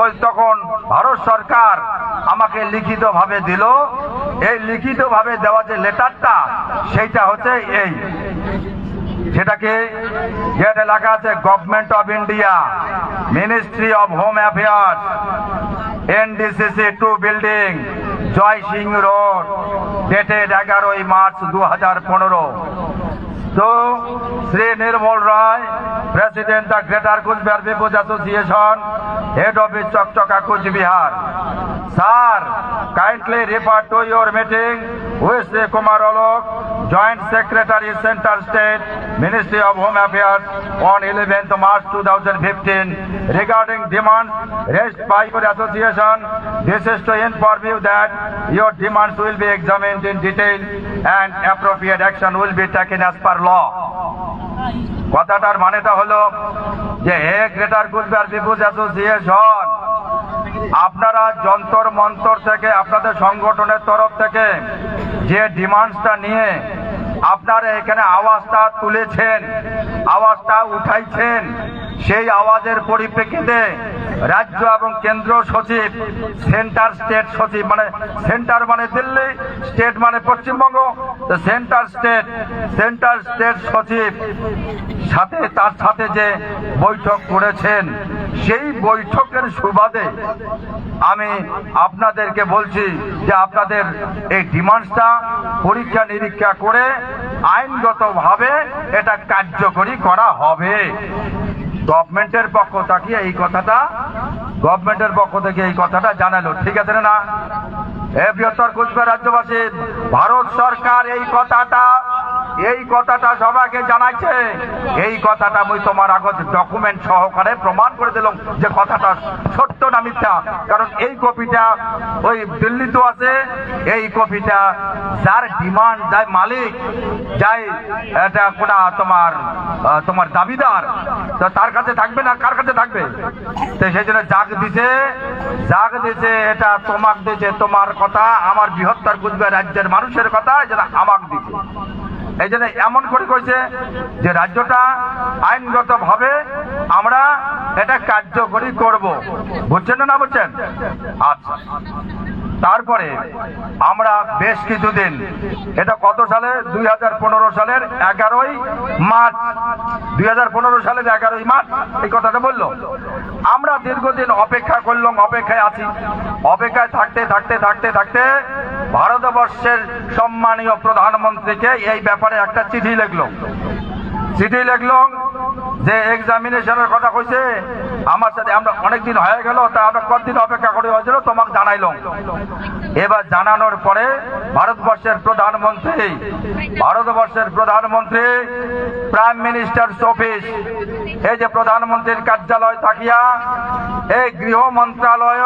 ওই তখন ভারত সরকার আমাকে লিখিতভাবে দিল। এই লিখিতভাবে দেওয়া যে লেটারটা, সেইটা হচ্ছে এই। সেটাকে যেটা লেখা আছে government of India ministry of home affairs NDCC two building Jai Singh road dated এগারোই মার্চ দু হাজার পনেরো। তো Shri Nirmal Roy president the greater Coochbehar people's association head office Chakchaka Coochbehar sir kindly refer to your meeting with Shri Kumar Alok joint secretary centre state ministry of home affairs on eleventh March two thousand fifteen regarding demand rest piper association this is to inform you that your demands will be examine in detail and appropriate action will be taken as per law কথাটার মানেটা হলো যে, হে greater গুজবার people's association আপনারা যন্তর মন্তর থেকে, আপনাদের সংগঠনের তরফ থেকে যে ডিমান্ডসটা নিয়ে আপনারা এখানে আওয়াজটা তুলেছেন, আওয়াজটা উঠাইছেন, সেই আওয়াজের পরিপ্রেক্ষিতে রাজ্য এবং কেন্দ্র সচিব, সেন্টার স্টেট সচিব মানে সেন্টার মানে দিল্লি, স্টেট মানে Paschimbanga centre state centre state সচিব সাথে তার সাথে যে বৈঠক করেছেন, সেই বৈঠকের সুবাদে আমি আপনাদেরকে বলছি যে আপনাদের এই ডিমান্ডসটা পরীক্ষা নিরীক্ষা করে আইনগতভাবে এটা কার্যকরী করা হবে। গভর্নমেন্টের পক্ষ থেকে এই কথাটা, গভর্নমেন্টের পক্ষ থেকে এই কথাটা জানালো। ঠিক আছে না? এ বৃহত্তর কুচবিহার রাজ্যবাসী, ভারত সরকার এই কথাটা এই কথাটা সবাইকে জানাইছে। এই কথাটা আমি তোমার আগত ডকুমেন্ট সহকারে প্রমাণ করে দিলাম যে কথাটা সত্য না মিথ্যা। কারণ এই কপিটা ওই দিল্লিতে আছে, এই কপিটা যার ডিমান্ড যাই মালিক, যাই এটা কোনা তোমার তোমার দাবিদার, তো তার কাছে থাকবে না, কার কাছে থাকবে? তো সেই জন্য জাগ দিছে জাগ দিছে, এটা তোমাক দিছে, তোমার কথা, আমার বৃহত্তর কুচবিহার রাজ্যের মানুষের কথা যেটা আমাক দিছে। এই জন্য এমন করে কইছে যে রাজ্যটা আইনগত ভাবে আমরা এটা কার্যকরী করব। বুঝছেন না বুঝছেন? আচ্ছা। তারপরে আমরা বেশ কিছুদিন, এটা কত সালে? দুই হাজার পনেরো সালের এগারোই মার্চ। দুই সালের এগারোই মার্চ, এই কথাটা বলল। আমরা দীর্ঘদিন অপেক্ষা করলাম, অপেক্ষায় আছি। অপেক্ষায় থাকতে থাকতে থাকতে থাকতে ভারতবর্ষের সম্মানীয় প্রধানমন্ত্রীকে এই ব্যাপারে একটা চিঠি লিখলো। চিঠি লিখলাম যে এক্সামিনেশনের কথা কইছে, আমার সাথে আমরা অনেকদিন হয়ে গেল, তা আমরা কতদিন অপেক্ষা করে হয়েছিল তোমাকে জানাইলাম। এবার জানানোর পরে ভারতবর্ষের প্রধানমন্ত্রী ভারতবর্ষের প্রধানমন্ত্রী প্রাইম মিনিস্টার অফিস এই যে প্রধানমন্ত্রীর কার্যালয় থাকিয়া, এই গৃহ মন্ত্রণালয়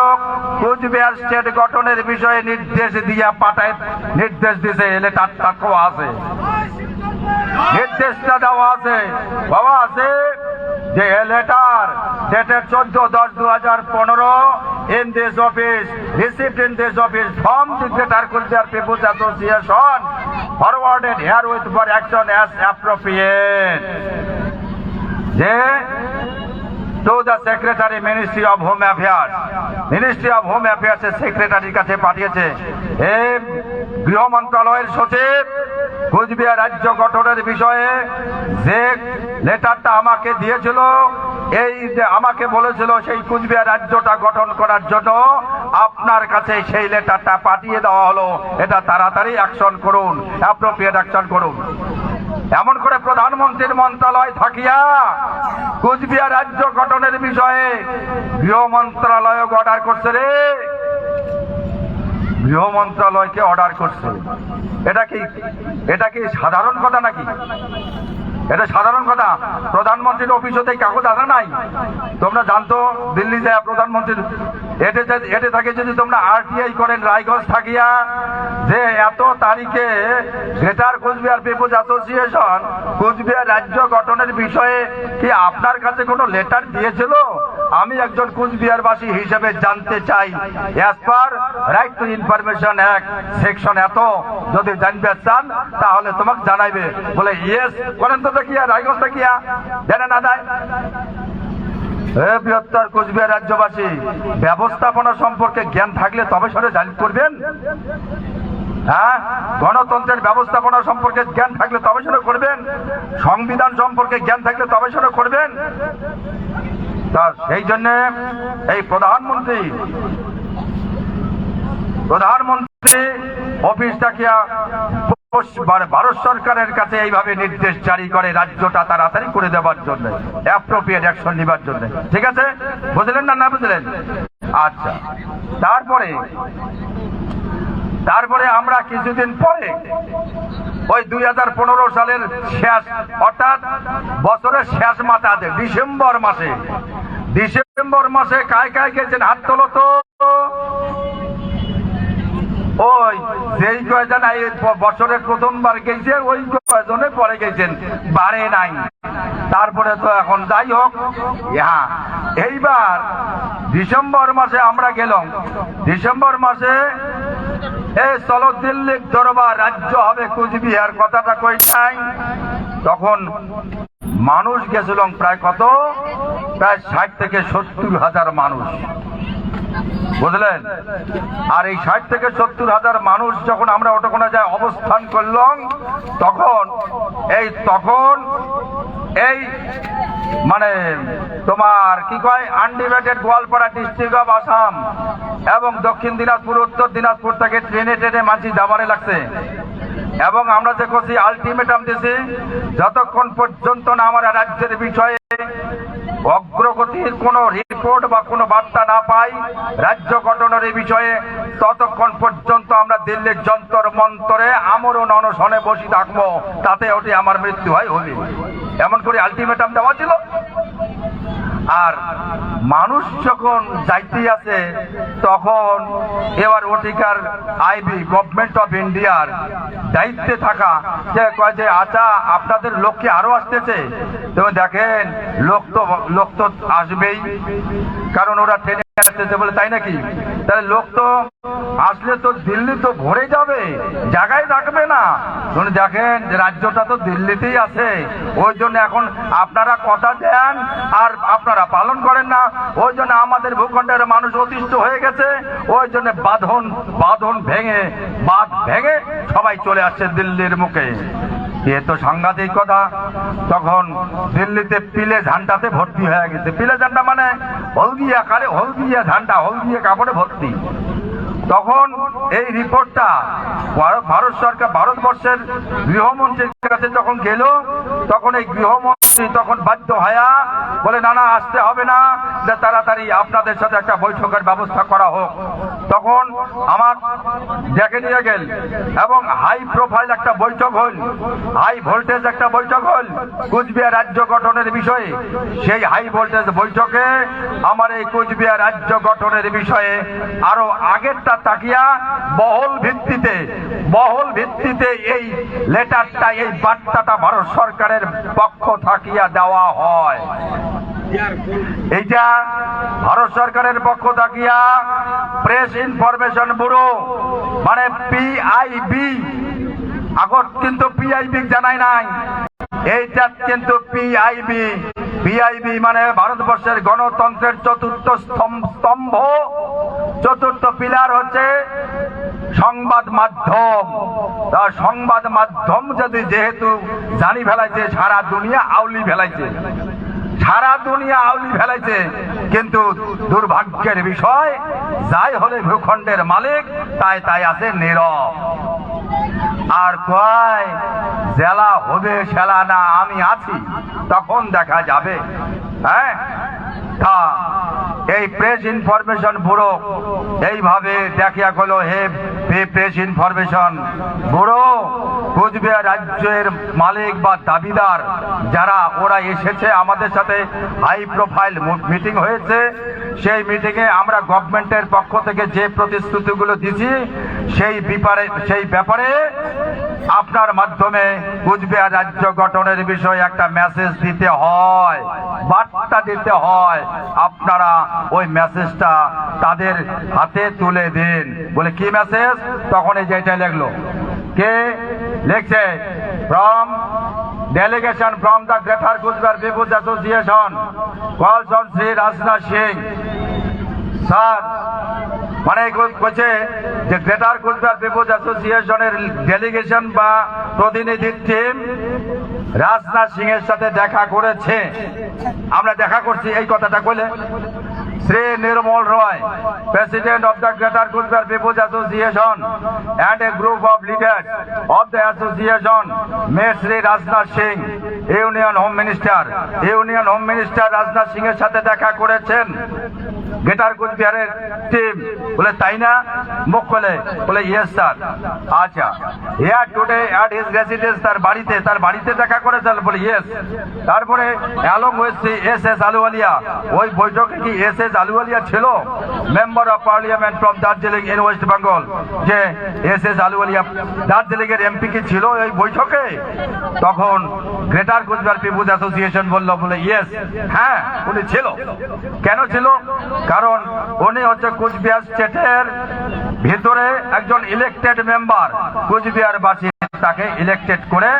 কুচবিহার স্টেট গঠনের বিষয়ে নির্দেশ দিয়া পাঠায়, নির্দেশ দিছে এলে তার তাকেও আছে। নির্দেশটা দেওয়া আছে। বাবা, আছে? যে লেটার ডেটের চোদ্দ দশ দু হাজার পনেরো in this office received in this office from the Coochbehar people's association forwarded herewith for action as appropriate যে to the secretary ministry of home affairs ministry of home affairs এর সেক্রেটারির কাছে পাঠিয়েছে। এ গৃহ মন্ত্রণালয়ের সচিব কুচবিহার রাজ্য গঠনের বিষয়ে যে লেটারটা আমাকে দিয়েছিল, এই যে আমাকে বলেছিল সেই কুচবিহার রাজ্যটা গঠন করার জন্য, আপনার কাছে সেই লেটারটা পাঠিয়ে দেওয়া হলো। এটা তাড়াতাড়ি অ্যাকশন করুন অ্যাপ্রোপ্রিয়েট অ্যাকশন করুন। এমন করে প্রধানমন্ত্রীর মন্ত্রণালয় থাকিয়া কুচবিহার রাজ্য গঠনের বিষয়ে গৃহ মন্ত্রণালয় অর্ডার করছে রে। গৃহ মন্ত্রণালয়কে অর্ডার করছে। এটা কি এটা কি সাধারণ কথা নাকি? এটা সাধারণ কথা। প্রধানমন্ত্রীর অফিস হতে এই কাগজ আসে নাই। তোমরা জানতো, দিল্লি যায় প্রধানমন্ত্রীর এটে এটে থাকে যদি তোমরা আরটিআই করেন, রায়গঞ্জ থাকিয়া, যে এত তারিখে greater Coochbehar people's association, Coochbehar রাজ্য গঠনের বিষয়ে কি আপনার কাছে কোনো লেটার দিয়েছিল? আমি একজন কুচবিহারবাসী হিসেবে জানতে চাই। As per right to information act section এত। যদি জানতে চান, তাহলে তোমাকে জানাইবে। বলে ইয়েস করেন তো রাজ্যবাসী, ব্যবস্থাপনা সম্পর্কে জ্ঞান থাকলে তবে সরে জারি করবেন। হ্যাঁ? গণতন্ত্রের ব্যবস্থাপনা সম্পর্কে জ্ঞান থাকলে তবে সেটা করবেন। সংবিধান সম্পর্কে জ্ঞান থাকলে তবে সেটা করবেন। সেই জন্য এই প্রধানমন্ত্রী প্রধানমন্ত্রী অফিস মানে ভারত সরকারের কাছে এইভাবে নির্দেশ জারি করে রাজ্যটা তাড়াতাড়ি করে দেওয়ার জন্য অ্যাপ্রোপ্রিয়েট অ্যাকশন নেবার জন্য। ঠিক আছে? বুঝলেন না না বুঝলেন? আচ্ছা তারপরে তারপরে আমরা কিছুদিন পরে ওই দুই হাজার পনেরো সালের শেষ, অর্থাৎ বছরের শেষ মাথাতে ডিসেম্বর মাসে ডিসেম্বর মাসে কায় কায় গেছেন হাত তোলো তো। ওই যেই কয়জন এই বছরের প্রথমবার গেছে, ওই কয়জনে পরে গেছেন? বাড়ে নাই। তারপরে তো এখন যাই হোক হ্যাঁ এইবার ডিসেম্বর মাসে আমরা গেলাম। ডিসেম্বর মাসে এই চলো দিল্লির দরবার রাজ্য হবে কুচবিহার, কথাটা কই নাই? তখন মানুষ গেছিলাম প্রায় কত? প্রায় ষাট থেকে সত্তর হাজার মানুষ। বুঝলেন? আর এই ষাট থেকে সত্তর হাজার মানুষ যখন আমরা ওটাকোনা যায় অবস্থান করলাম, তখন, এই তখন, এই মানে তোমার কি কয় undivided Goalpara district of Assam এবং দক্ষিণ দিনাজপুর, উত্তর দিনাজপুর থেকে ট্রেনে ট্রেনে মাঝি দাবারে লাগছে। এবং আমরা যে করছি আলটিমেটাম দিছি, যতক্ষণ পর্যন্ত না আমরা রাজ্যের বিষয়ে অগ্রগতির কোনো রিপোর্ট বা কোনো বার্তা না পাই, রাজ্য গঠনের এই বিষয়ে ততক্ষণ পর্যন্ত আমরা দিল্লির যন্তর মন্তরে আমরণ অনশনে বসে থাকব। তাতে ওটি আমার মৃত্যু হয়, হবে। এমন করে আলটিমেটাম দেওয়া ছিল। আর মানুষ যখন যাইতে আছে তখন এবার ওটিকার আইবি গভর্নমেন্ট অফ ইন্ডিয়ার দায়িত্বে থাকা। যে কয় যে আচ্ছা আপনাদের লোক কি আরও আসতেছে? তো দেখেন, লোক তো লোক তো আসবেই। কারণ ওরা ট্রেনে তাই নাকি? তাহলে লোক তো আসলে তো দিল্লি তো ভরে যাবে, জায়গায় রাখবে না। দেখেন রাজ্যটা তো দিল্লিতেই আছে, ওই জন্য এখন আপনারা কথা দেন আর আপনারা পালন করেন না। ওই জন্য আমাদের ভূখণ্ডের মানুষ অতিষ্ঠ হয়ে গেছে, ওই জন্য বাঁধন বাঁধন ভেঙে, বাঁধ ভেঙে সবাই চলে আসছে দিল্লির মুখে। এ তো সাংঘাতিক কথা। তখন দিল্লিতে পিলে ঝান্ডাতে ভর্তি হয়ে গেছে। পিলে ঝান্ডা মানে হলদিয়া, কারে হলদিয়া ঝান্ডা, হলদিয়া কাপড়ে ভর্তি। তখন এই রিপোর্টটা ভারত সরকার ভারতবর্ষের গৃহমন্ত্রীর কাছে যখন গেল, তখন এই গৃহমন্ত্রী তখন বাধ্য হয়া বলে, না না, আসতে হবে না। তাড়াতাড়ি আপনাদের সাথে একটা বৈঠকের ব্যবস্থা করা হোক। তখন আমার ডেকে নিয়ে গেল, এবং হাই প্রোফাইল একটা বৈঠক হল হাই ভোল্টেজ একটা বৈঠক হল, কুচবিহার রাজ্য গঠনের বিষয়ে। সেই হাই ভোল্টেজ বৈঠকে আমার এই কুচবিহার রাজ্য গঠনের বিষয়ে আরও আগেরটা তাকিয়া বহল ভিত্তিতে বহল ভিত্তিতে এই লেটারটা, এই বার্তাটা ভারত সরকারের পক্ষ থাকিয়া দেওয়া হয়। এইটা ভারত সরকারের পক্ষ থাকিয়া প্রেস ইনফরমেশন ব্যুরো মানে পিআইবি আগত কিন্তু পিআইবি জানাই নাই। এইটা কিন্তু পিআইবি পিআইবি মানে ভারতবর্ষের গণতন্ত্রের চতুর্থ স্তম্ভ স্তম্ভ। চতুর্থ পিলার হচ্ছে সংবাদ মাধ্যম। তা সংবাদ মাধ্যম যদি যেহেতু জানি ফেলাইছে, সারা দুনিয়া আউলি ফেলাইছে। সারা দুনিয়া আউলি ফেলাইছে, কিন্তু দুর্ভাগ্যের বিষয়, যাই হলে ভূখণ্ডের মালিক, তাই তাই আছে নীরব। আর কয়, জেলা হবে সেলা না আমি আছি, তখন দেখা যাবে। হ্যাঁ? এই প্রেস ইনফরমেশন ব্যুরো এইভাবে দেখিয়া গেল, হে প্রেস ইনফরমেশন ব্যুরো কোচবিহার রাজ্যের মালিক বা দাবিদার যারা, ওরা এসেছে আমাদের সাথে হাই প্রোফাইল মিটিং হয়েছে। সেই মিটিংয়ে আমরা গভর্নমেন্টের পক্ষ থেকে যে প্রতিশ্রুতিগুলো দিছি, সেই ব্যাপারে সেই ব্যাপারে আপনার মাধ্যমে কুচবিহার রাজ্য গঠনের বিষয়ে একটা মেসেজ দিতে হয়, বার্তা দিতে হয়। আপনারা ওই মেসেজটা তাদের হাতে তুলে দিন। বলে, কি মেসেজ তখন এই যেটা লিখলো। কে লিখছে? From delegation from the Greater Kuzgar People's Association calls on Sri Rajnath Singh. Sir মানে বলছে যে গ্রেটার কুচবিহার পিপুলস অ্যাসোসিয়েশনের ডেলিগেশন বা প্রতিনিধি টিম রাজনাথ সিং এর সাথে দেখা করেছে আমরা দেখা করছি, এই কথাটা বলে Shri Nirmal Roy president of the greater Gujarat people's association and a group of leaders of the association met Shri Rajnath Singh union home minister union home minister Rajnath Singh এর সাথে দেখা করেছেন। গেটার কুচবিহারের টিম বলে, তাই না? মুখ খোলে। বলে ইয়েস স্যার আচ্ছা। Here today at his residence তার বাড়িতে তার বাড়িতে দেখা করে করেছেন বলে ইয়েস তারপরে অ্যালং হয়েছে এস এস আলুয়ালিয়া ওই বৈঠকে কি এস এস আলুয়ালিয়া ছিল? Member of parliament from Darjeeling in West Bengal যে এস এস আলুয়ালিয়া দার্জিলিং এর এমপি কি ছিল এই বৈঠকে? তখন গ্রেটার কুচবিহার পিপুলস অ্যাসোসিয়েশন বলল, বলে ইয়েস হ্যাঁ উনি ছিল। কেন ছিল? কারণ উনি হচ্ছে কুচবিহার স্টেটের ভিতরে একজন ইলেকটেড মেম্বার কুচবিহারবাসী তাকে ইলেকটেড করে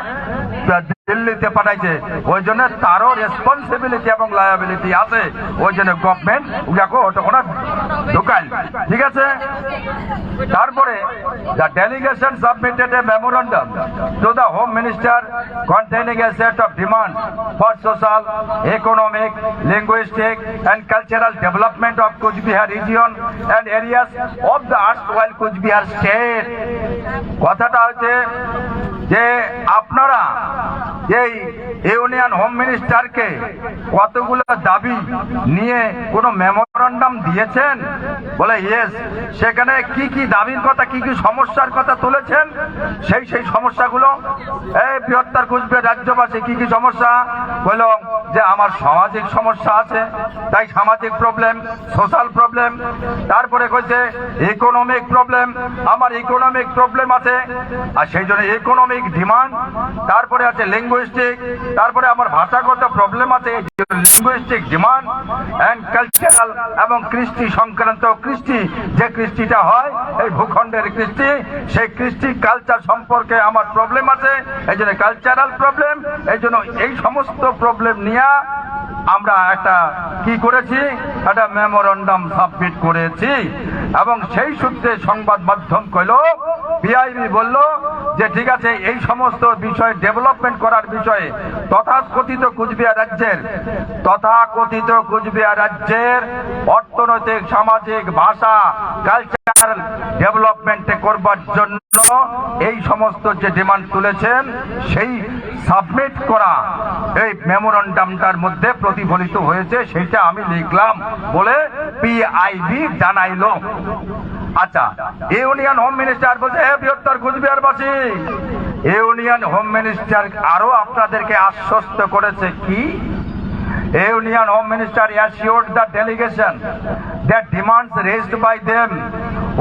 দিল্লিতে পাঠাইছে। ওই জন্য তারও রেসপন্সিবিলিটি এবং লায়াবিলিটি আছে। ওই জন্য গভর্নমেন্ট ওটাকে ওটা ঢুকাইল। ঠিক আছে? তারপরে the delegation submitted a memorandum to the home minister containing a set of demand for social economic linguistic and cultural development of Coochbehar region and areas of the erstwhile Coochbehar state কথাটা হচ্ছে যে আপনারা এই union home মিনিস্টারকে কতগুলো দাবি নিয়ে কোনো memorandum দিয়েছেন? বলে ইয়েস সেখানে কি কি দাবির কথা, কি কি সমস্যার কথা তুলেছেন? সেই সেই সমস্যাগুলো। এই বৃহত্তর কুচবিহার রাজ্যবাসী, কি কি সমস্যা? বলল যে আমার সামাজিক সমস্যা আছে, তাই সামাজিক প্রবলেম সোশ্যাল প্রবলেম তারপরে কইছে ইকোনমিক প্রবলেম আমার ইকোনমিক প্রবলেম আছে, আর সেই জন্য ইকোনমিক ডিমান্ড তারপরে আছে লিঙ্গুইস্টিক তারপরে আমার ভাষাগত প্রবলেম আছে লিঙ্গুইস্টিক ডিমান্ড অ্যান্ড কালচারাল এবং কৃষ্টি সংক্রান্ত কৃষ্টি, যে কৃষ্টিটা হয়, এই ভূখণ্ডের কৃষ্টি, সেই কৃষ্টি কালচার সম্পর্কে আমার প্রবলেম আছে, এই জন্য কালচারাল প্রবলেম এই জন্য এই সমস্ত প্রবলেম নিয়ে আমরা একটা কি করেছি, একটা মেমোরান্ডাম সাবমিট করেছি, এবং সেই সূত্রে সংবাদ মাধ্যম কইল পিআইবি বলল যে, ঠিক আছে, এই সমস্ত বিষয় ডেভেলপমেন্ট করার বিষয়ে তথাকথিত কুচবিহার রাজ্যের, তথাকথিত কুচবিহার রাজ্যের অর্থনৈতিক, সামাজিক, ভাষা কালচার ডেভেলপমেন্টে করবার জন্য এই সমস্ত যে ডিমান্ড তুলেছেন, সেই সাবমিট করা। এই মেমোরেন্ডামটার মধ্যে প্রতিফলিত হয়েছে, সেটা আমি লিখলাম বলে পিআইবি জানাইল। আচ্ছা ইউনিয়ন হোম মিনিস্টার বলছে হ্যাঁ বৃহত্তর কুচবিহারবাসী ইউনিয়ন হোম মিনিস্টার আরও আপনাদেরকে আশ্বস্ত করেছে কি? Union home minister assure the delegation that demands raised by them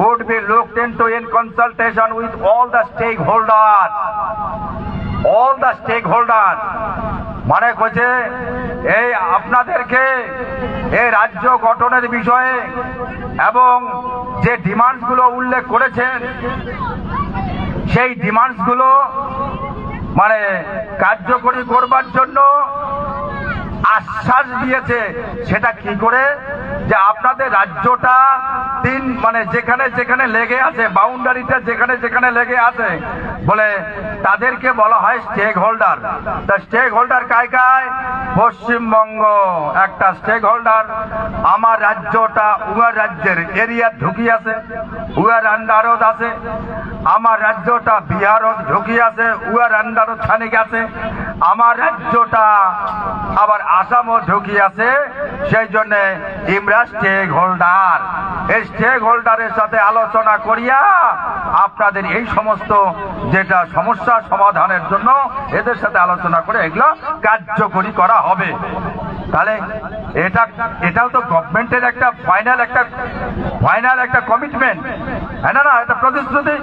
would be looked in to in consultation with all the stakeholder All stakeholder মানে কইছে, এই আপনাদেরকে এই রাজ্য গঠনের বিষয়ে এবং যে ডিমান্ডসগুলো উল্লেখ করেছেন, সেই ডিমান্ডসগুলো মানে কার্যকরী করবার জন্য আশ্বাস দিয়েছে। সেটা কি করে? যে আপনাদের রাজ্যটা তিন মানে যেখানে যেখানে লেগে আছে বাউন্ডারিটা যেখানে যেখানে লেগে আছে, বলে তাদেরকে বলা হয় স্টেক হোল্ডার তা স্টেক হোল্ডার কায় কায়? পশ্চিমবঙ্গ, একটা স্টেক হোল্ডার আমার রাজ্যটা উয়ার রাজ্যের এরিয়া ঢুকি আছে উয়ার আন্ডারত আছে, আমার রাজ্যটা বিহারত ঢুকি আছে উয়ার আন্ডারত খানিক আছে, আমার রাজ্যটা আবার আসামও ঢুকি আছে, সেই জন্যে জন্য স্টেক হোল্ডার। এই স্টেক হোল্ডারের সাথে আলোচনা করিয়া আপনাদের এই সমস্ত যেটা সমস্যা সমাধানের জন্য এদের সাথে আলোচনা করে এগুলো কার্যকরী করা হবে। তাহলে এটা, এটাও তো গভর্নমেন্টের একটা ফাইনাল একটা ফাইনাল একটা কমিটমেন্ট। হ্যাঁ না এটা প্রতিশ্রুতি।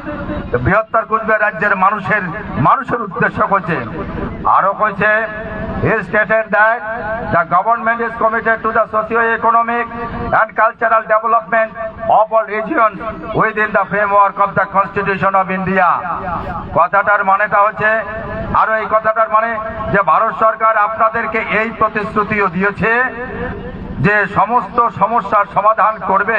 বৃহত্তর কুচবিহার রাজ্যের মানুষের মানুষের উদ্দেশ্য করছে আরও কইছে He stated that the government is committed to the socio-economic and cultural development of all regions within the framework of the Constitution of India. কথাটার মানেটা হচ্ছে আরও এই কথাটার মানে যে ভারত সরকার আপনাদেরকে এই প্রতিশ্রুতিও দিয়েছে যে সমস্ত সমস্যার সমাধান করবে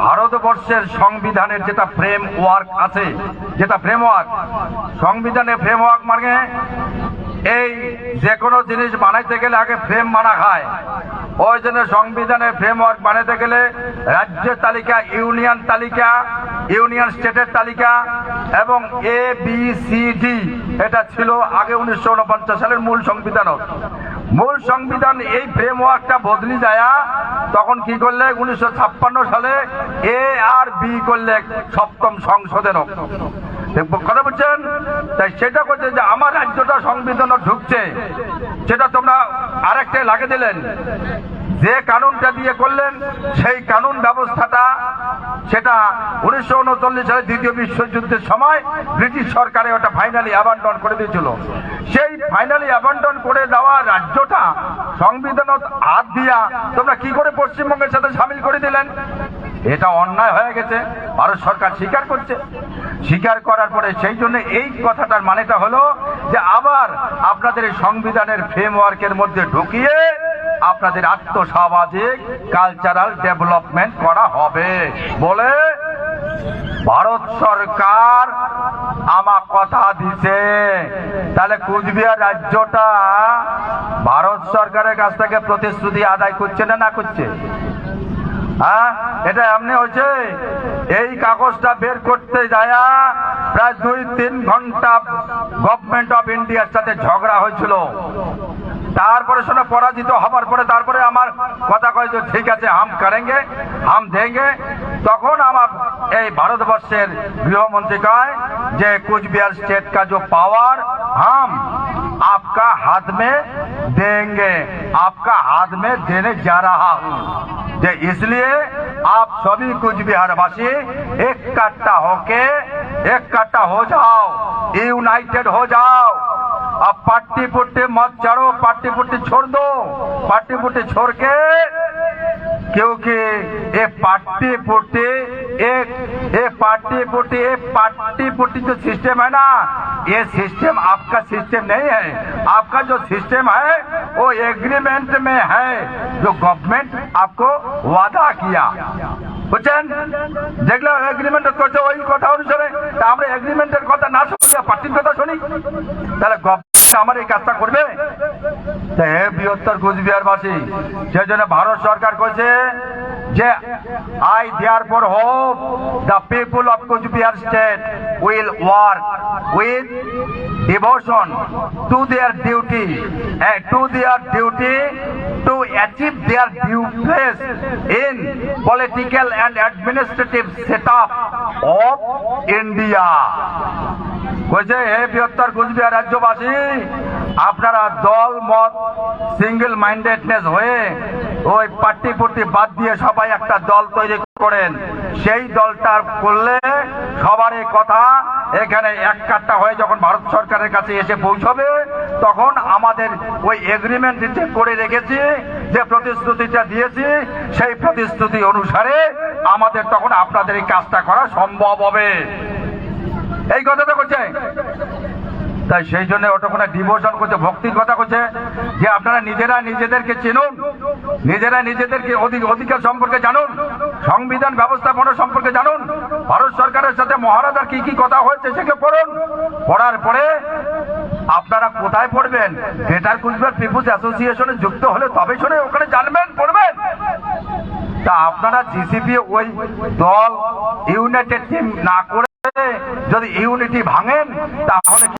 ভারতবর্ষের সংবিধানের যেটা ফ্রেম ওয়ার্ক আছে যেটা ফ্রেমওয়ার্ক সংবিধানের ফ্রেমওয়ার্ক মানে এই যে কোনো জিনিস বানাইতে গেলে আগে ফ্রেম বানা খায় ওই জন্য সংবিধানের ফ্রেমওয়ার্ক বানাতে গেলে রাজ্যের তালিকা, ইউনিয়ন তালিকা, ইউনিয়ন স্টেটের তালিকা এবং এ বি সি ডি এটা ছিল আগে উনিশশো উনপঞ্চাশ সালের মূল সংবিধান মূল সংবিধান এই ফ্রেমওয়ার্কটা বদলি যায়, তখন কি করলে? উনিশশো ছাপ্পান্ন সালে এ আর বি করলে সপ্তম সংশোধন কথা বলছেন, তাই সেটা করছে যে আমার রাজ্যটা সংবিধান ঢুকছে। সেটা তোমরা আরেকটাই লাগিয়ে দিলেন। যে কানুনটা দিয়ে করলেন, সেই কানুন ব্যবস্থাটা, সেটা উনিশশো উনচল্লিশ সালে দ্বিতীয় বিশ্বযুদ্ধের সময় ব্রিটিশ সরকারে ওটা ফাইনালি অ্যাবান্ডন করে দিয়েছিল। সেই ফাইনালি অ্যাবান্ডন করে দেওয়া রাজ্যটা সংবিধানত হাত দিয়া তোমরা কি করে পশ্চিমবঙ্গের সাথে সামিল করে দিলেন? এটা অন্যায় হয়ে গেছে, ভারত সরকার স্বীকার করছে। স্বীকার করার পরে সেই জন্য এই কথাটার মানেটা হলো যে আবার আপনাদের এই সংবিধানের ফ্রেমওয়ার্কের মধ্যে ঢুকিয়ে আপনাদের আত্মসামাজিক কালচারাল ডেভেলপমেন্ট করা হবে। বলে ভারত সরকার আমার কথা দিছে। তাহলে কুচবিহার রাজ্যটা ভারত সরকারের কাছ থেকে প্রতিশ্রুতি আদায় করছে না না করছে? হ্যাঁ এটা এমনি হয়েছে এই কাগজটা বের করতে যায় প্রায় দুই তিন ঘন্টা গভর্নমেন্ট অফ ইন্ডিয়ার সাথে ঝগড়া হয়েছিল তারপরে শোনো পরাজিত হবার পরে তারপরে আমার কথা কয় যে ঠিক আছে হাম করেঙ্গে হাম দেঙ্গে তখন আমার এই ভারতবর্ষের গৃহমন্ত্রী কয় যে কুচবিহার स्टेट का जो पावर हम आपका हाथ में देंगे आपका हाथ में देने जा रहा हूं जे इसलिए आप सभी कुछ बिहार वासी एक कट्टा होके एक कट्टा हो जाओ यूनाइटेड हो जाओ अब पार्टी पुट्टी मत चढ़ो पार्टी पुट्टी छोड़ दो पार्टी पुट्टी छोड़ के क्योंकि ये पार्टी पुट्टी एक ये पार्टी पुट्टी ये पार्टी पुट्टी जो सिस्टम है ना ये सिस्टम आपका सिस्टम नहीं है आपका जो सिस्टम है वो एग्रीमेंट में है जो गवर्नमेंट आपको वादा किया বুঝছেন যেগুলো এগ্রিমেন্ট করছে ওই কথা অনুসারে তা আমরা এগ্রিমেন্টের কথা না শুনি পার্টির কথা শুনি তাহলে গভর্নমেন্ট আমার এই কাজটা করবে? বৃহত্তর কুচবিহারবাসী সেই জন্য ভারত সরকার কইছে যে I therefore hope the people of Coochbehar state will work with devotion to their duty to their duty to achieve their due place in political and administrative setup of India. কইছে হে বৃহত্তর কুচবিহার রাজ্যবাসী, আপনারা দল, মত সিঙ্গেল মাইন্ডেডনেস হয়ে ওই party পুর্টি বাদ দিয়ে সবাই একটা দল তৈরি করেন সেই দলটা করলে সবার কথা, এখানে এক কাটটা হয়ে যখন ভারত সরকারের কাছে এসে পৌঁছবে, তখন আমাদের ওই এগ্রিমেন্ট দিতে করে রেখেছি, যে প্রতিশ্রুতিটা দিয়েছি, সেই প্রতিশ্রুতি অনুসারে আমাদের তখন আপনাদের এই কাজটা করা সম্ভব হবে। এই কথাটা করছে তাই সেই জন্য ওটা ডিভোশন করছে, ভক্তির কথা করছে যে আপনারা নিজেরা নিজেদেরকে চিনুন, নিজেরা নিজেদেরকে অধিক- অধিকার সম্পর্কে জানুন, সংবিধান ব্যবস্থাপনা সম্পর্কে জানুন, ভারত সরকারের সাথে মহারাজার কি কি কথা হয়েছে সেগুলো পড়ুন। পড়ার পরে আপনারা কোথায় পড়বেন? গ্রেটার কুচবিহার পিপুলস অ্যাসোসিয়েশনে যুক্ত হলে তবে শুনে ওখানে জানবেন, পড়বেন। তা আপনারা জিসিপি ওই দল ইউনাইটেড টিম না করে যদি ইউনিটি ভাঙেন, তাহলে